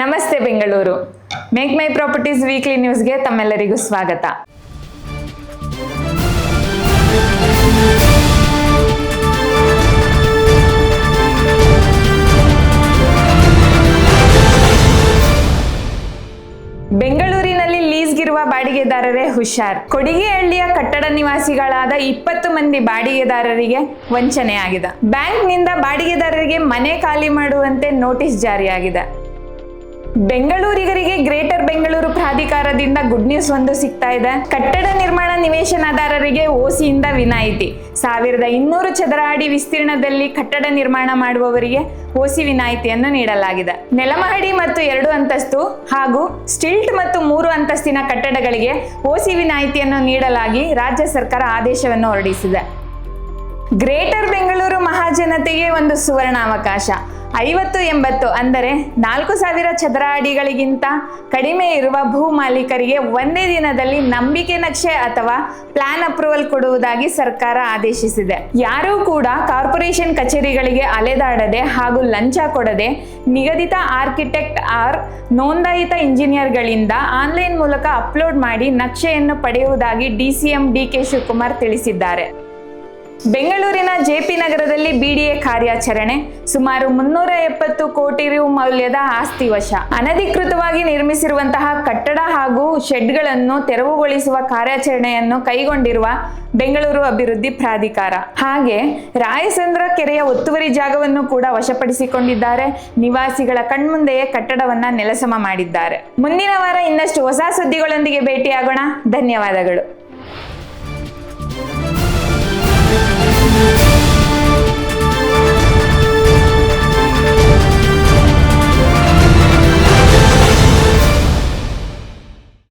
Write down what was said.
ನಮಸ್ತೆ Bengaluru. Make my properties weekly ನ್ಯೂಸ್ಗೆ ತಮ್ಮೆಲ್ಲರಿಗೂ ಸ್ವಾಗತ. ಬೆಂಗಳೂರಿನಲ್ಲಿ ಲೀಸ್ಗಿರುವ ಬಾಡಿಗೆದಾರರೇ ಹುಷಾರ್. ಕೊಡಿಗೆಹಳ್ಳಿಯ ಕಟ್ಟಡ ನಿವಾಸಿಗಳಾದ ಇಪ್ಪತ್ತು ಮಂದಿ ಬಾಡಿಗೆದಾರರಿಗೆ ವಂಚನೆಯಾಗಿದೆ. ಬ್ಯಾಂಕ್ನಿಂದ ಬಾಡಿಗೆದಾರರಿಗೆ ಮನೆ ಖಾಲಿ ಮಾಡುವಂತೆ ನೋಟಿಸ್ ಜಾರಿಯಾಗಿದೆ. ಬೆಂಗಳೂರಿಗರಿಗೆ ಗ್ರೇಟರ್ ಬೆಂಗಳೂರು ಪ್ರಾಧಿಕಾರದಿಂದ ಗುಡ್ ನ್ಯೂಸ್ ಒಂದು ಸಿಗ್ತಾ ಇದೆ. ಕಟ್ಟಡ ನಿರ್ಮಾಣ ನಿವೇಶನದಾರರಿಗೆ ಓಸಿಯಿಂದ ವಿನಾಯಿತಿ. ಸಾವಿರದ ಇನ್ನೂರು ಚದರ ಅಡಿ ವಿಸ್ತೀರ್ಣದಲ್ಲಿ ಕಟ್ಟಡ ನಿರ್ಮಾಣ ಮಾಡುವವರಿಗೆ ಓಸಿ ವಿನಾಯಿತಿಯನ್ನು ನೀಡಲಾಗಿದೆ. ನೆಲಮಹಡಿ ಮತ್ತು ಎರಡು ಅಂತಸ್ತು ಹಾಗೂ ಸ್ಟಿಲ್ಟ್ ಮತ್ತು ಮೂರು ಅಂತಸ್ತಿನ ಕಟ್ಟಡಗಳಿಗೆ ಓಸಿ ವಿನಾಯಿತಿಯನ್ನು ನೀಡಲಾಗಿ ರಾಜ್ಯ ಸರ್ಕಾರ ಆದೇಶವನ್ನು ಹೊರಡಿಸಿದೆ. ಗ್ರೇಟರ್ ಬೆಂಗಳೂರು ಮಹಾಜನತೆಗೆ ಒಂದು ಸುವರ್ಣ ಅವಕಾಶ ಐವತ್ತು ಎಂಬತ್ತು ಅಂದರೆ ನಾಲ್ಕು ಸಾವಿರ ಚದರ ಅಡಿಗಳಿಗಿಂತ ಕಡಿಮೆ ಇರುವ ಭೂ ಮಾಲೀಕರಿಗೆ ಒಂದೇ ದಿನದಲ್ಲಿ ನಂಬಿಕೆ ನಕ್ಷೆ ಅಥವಾ ಪ್ಲಾನ್ ಅಪ್ರೂವಲ್ ಕೊಡುವುದಾಗಿ ಸರ್ಕಾರ ಆದೇಶಿಸಿದೆ. ಯಾರೂ ಕೂಡ ಕಾರ್ಪೊರೇಷನ್ ಕಚೇರಿಗಳಿಗೆ ಅಲೆದಾಡದೆ ಹಾಗೂ ಲಂಚ ಕೊಡದೆ ನಿಗದಿತ ಆರ್ಕಿಟೆಕ್ಟ್ ಆರ್ ನೋಂದಾಯಿತ ಇಂಜಿನಿಯರ್ಗಳಿಂದ ಆನ್ಲೈನ್ ಮೂಲಕ ಅಪ್ಲೋಡ್ ಮಾಡಿ ನಕ್ಷೆಯನ್ನು ಪಡೆಯುವುದಾಗಿ ಡಿಸಿಎಂ ಡಿಕೆ ಶಿವಕುಮಾರ್ ತಿಳಿಸಿದ್ದಾರೆ. ಬೆಂಗಳೂರಿನ ಜೆಪಿ ಬಿಡಿಎ ಕಾರ್ಯಾಚರಣೆ ಸುಮಾರು ಮುನ್ನೂರ ಎಪ್ಪತ್ತು ಕೋಟಿ ರು ಮೌಲ್ಯದ ಆಸ್ತಿ ವಶ. ಅನಧಿಕೃತವಾಗಿ ನಿರ್ಮಿಸಿರುವಂತಹ ಕಟ್ಟಡ ಹಾಗೂ ಶೆಡ್ಗಳನ್ನು ತೆರವುಗೊಳಿಸುವ ಕಾರ್ಯಾಚರಣೆಯನ್ನು ಕೈಗೊಂಡಿರುವ ಬೆಂಗಳೂರು ಅಭಿವೃದ್ಧಿ ಪ್ರಾಧಿಕಾರ. ಹಾಗೆ ರಾಯಸಂದ್ರ ಕೆರೆಯ ಒತ್ತುವರಿ ಜಾಗವನ್ನು ಕೂಡ ವಶಪಡಿಸಿಕೊಂಡಿದ್ದಾರೆ. ನಿವಾಸಿಗಳ ಕಣ್ಮುಂದೆಯೇ ಕಟ್ಟಡವನ್ನ ನೆಲಸಮ ಮಾಡಿದ್ದಾರೆ. ಮುಂದಿನ ವಾರ ಇನ್ನಷ್ಟು ಹೊಸ ಸುದ್ದಿಗಳೊಂದಿಗೆ ಭೇಟಿಯಾಗೋಣ. ಧನ್ಯವಾದಗಳು.